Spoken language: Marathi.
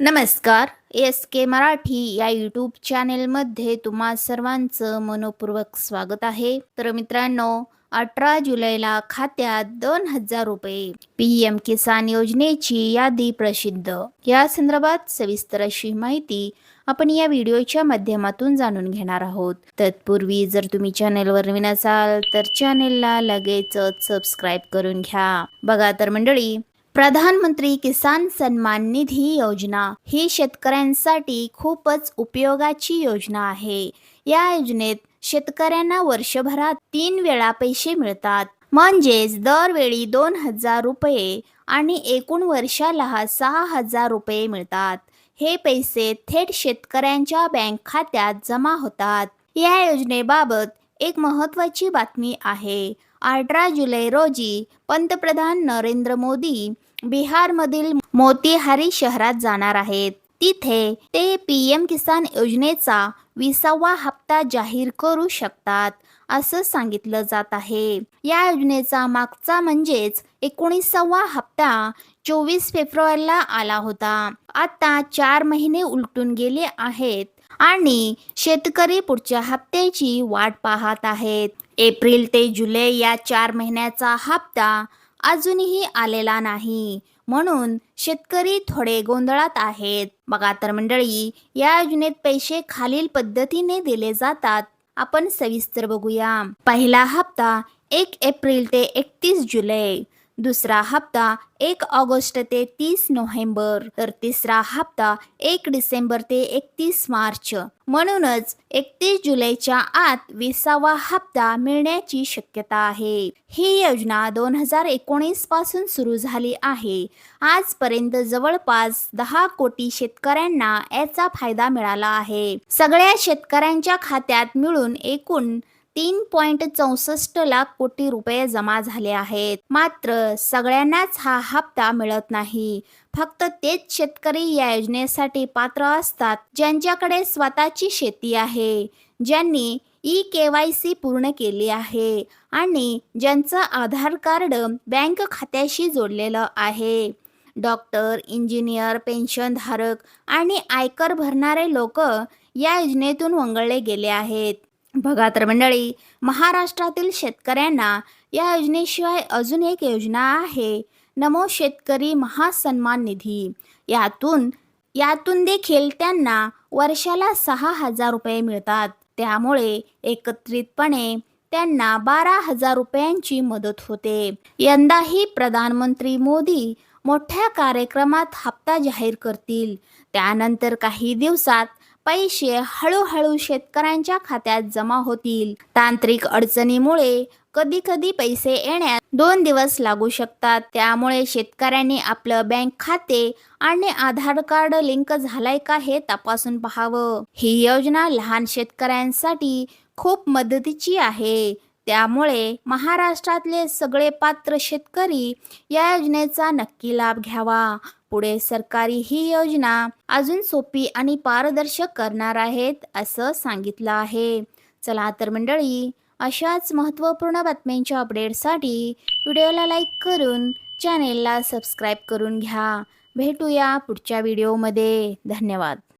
नमस्कार. एस के मराठी या यूट्यूब चॅनेलमध्ये तुम्हा सर्वांचं मनपूर्वक स्वागत आहे. तर मित्रांनो अठरा जुलैला खात्यात दोन हजार रुपये पी एम किसान योजनेची यादी प्रसिद्ध. या संदर्भात सविस्तर अशी माहिती आपण या व्हिडिओच्या माध्यमातून जाणून घेणार आहोत. तत्पूर्वी जर तुम्ही चॅनेलवर नवीन असाल तर चॅनेलला लगेचच सबस्क्राईब करून घ्या. बघा तर मंडळी प्रधानमंत्री किसान सन्मान निधी योजना ही शेतकऱ्यांसाठी खूपच उपयोगाची योजना आहे. या योजनेत शेतकऱ्यांना वर्षभरात तीन वेळा पैसे मिळतात. म्हणजेच दरवेळी दोन हजार रुपये आणि एकूण वर्षाला सहा हजार रुपये मिळतात. हे पैसे थेट शेतकऱ्यांच्या बँक खात्यात जमा होतात. या योजनेबाबत एक महत्त्वाची बातमी आहे. अठरा जुलै रोजी पंतप्रधान नरेंद्र मोदी बिहारमधील मोतीहारी शहरात जाणार आहेत. तिथे ते पी एम किसान योजनेचा विसावा हप्ता जाहीर करू शकतात असं सांगितलं जात आहे. या योजनेचा मागचा म्हणजेच एकोणीसावा हप्ता चोवीस फेब्रुवारीला आला होता. आता चार महिने उलटून गेले आहेत. आणि शेतकरी पुढच्या हप्त्याची वाट पाहत आहेत. एप्रिल ते जुलै या चार महिन्याचा हप्ता अजूनही आलेला नाही. म्हणून शेतकरी थोडे गोंधळात आहेत. बघा तर मंडळी या योजनेत पैसे खालील पद्धतीने दिले जातात. आपण सविस्तर बघूया. पहिला हप्ता एक एप्रिल ते एकतीस जुलै. दुसरा हप्ता एक ऑगस्ट ते तीस नोव्हेंबर तर तिसरा हप्ता एक डिसेंबर ते एकतीस मार्च. म्हणूनच एकतीस जुलैच्या आत विसावा हप्ता मिळण्याची शक्यता आहे. ही योजना दोन हजार एकोणीसपासून सुरू झाली आहे. आजपर्यंत जवळपास दहा कोटी शेतकऱ्यांना याचा फायदा मिळाला आहे. सगळ्या शेतकऱ्यांच्या खात्यात मिळून एकूण तीन पॉइंट चौसष्ट लाख कोटी रुपये जमा झाले आहेत. मात्र सगळ्यांनाच हा हप्ता मिळत नाही. फक्त तेच शेतकरी या योजनेसाठी पात्र असतात ज्यांच्याकडे स्वतःची शेती आहे ज्यांनी ई के वाय सी पूर्ण केली आहे आणि ज्यांचं आधार कार्ड बँक खात्याशी जोडलेलं आहे. डॉक्टर इंजिनियर पेन्शनधारक आणि आयकर भरणारे लोक या योजनेतून वंगळले गेले आहेत. बघा तर मंडळी महाराष्ट्रातील शेतकऱ्यांना या योजनेशिवाय अजून एक योजना आहे. नमो शेतकरी महासन्मान निधी. यातून यातून देखील त्यांना वर्षाला सहा हजार रुपये मिळतात. त्यामुळे एकत्रितपणे त्यांना बारा हजार रुपयांची मदत होते. यंदाही प्रधानमंत्री मोदी मोठ्या कार्यक्रमात हप्ता जाहीर करतील. त्यानंतर काही दिवसात पैसे हळूहळू शेतकऱ्यांच्या खात्यात जमा होतील. तांत्रिक अडचणीमुळे कधी कधी पैसे येण्यात दोन दिवस लागू शकतात. त्यामुळे शेतकऱ्यांनी आपलं बँक खाते आणि आधार कार्ड लिंक झालाय का हे तपासून पाहावं. ही योजना लहान शेतकऱ्यांसाठी खूप मदतीची आहे. त्यामुळे महाराष्ट्रातले सगळे पात्र शेतकरी या योजनेचा नक्की लाभ घ्यावा. पुढे सरकारी ही योजना अजून सोपी आणि पारदर्शक करणार आहेत असं सांगितलं आहे. चला तर मंडळी अशाच महत्त्वपूर्ण बातम्यांच्या अपडेटसाठी व्हिडिओला लाईक करून चॅनेलला सबस्क्राईब करून घ्या. भेटूया पुढच्या व्हिडिओमध्ये. धन्यवाद.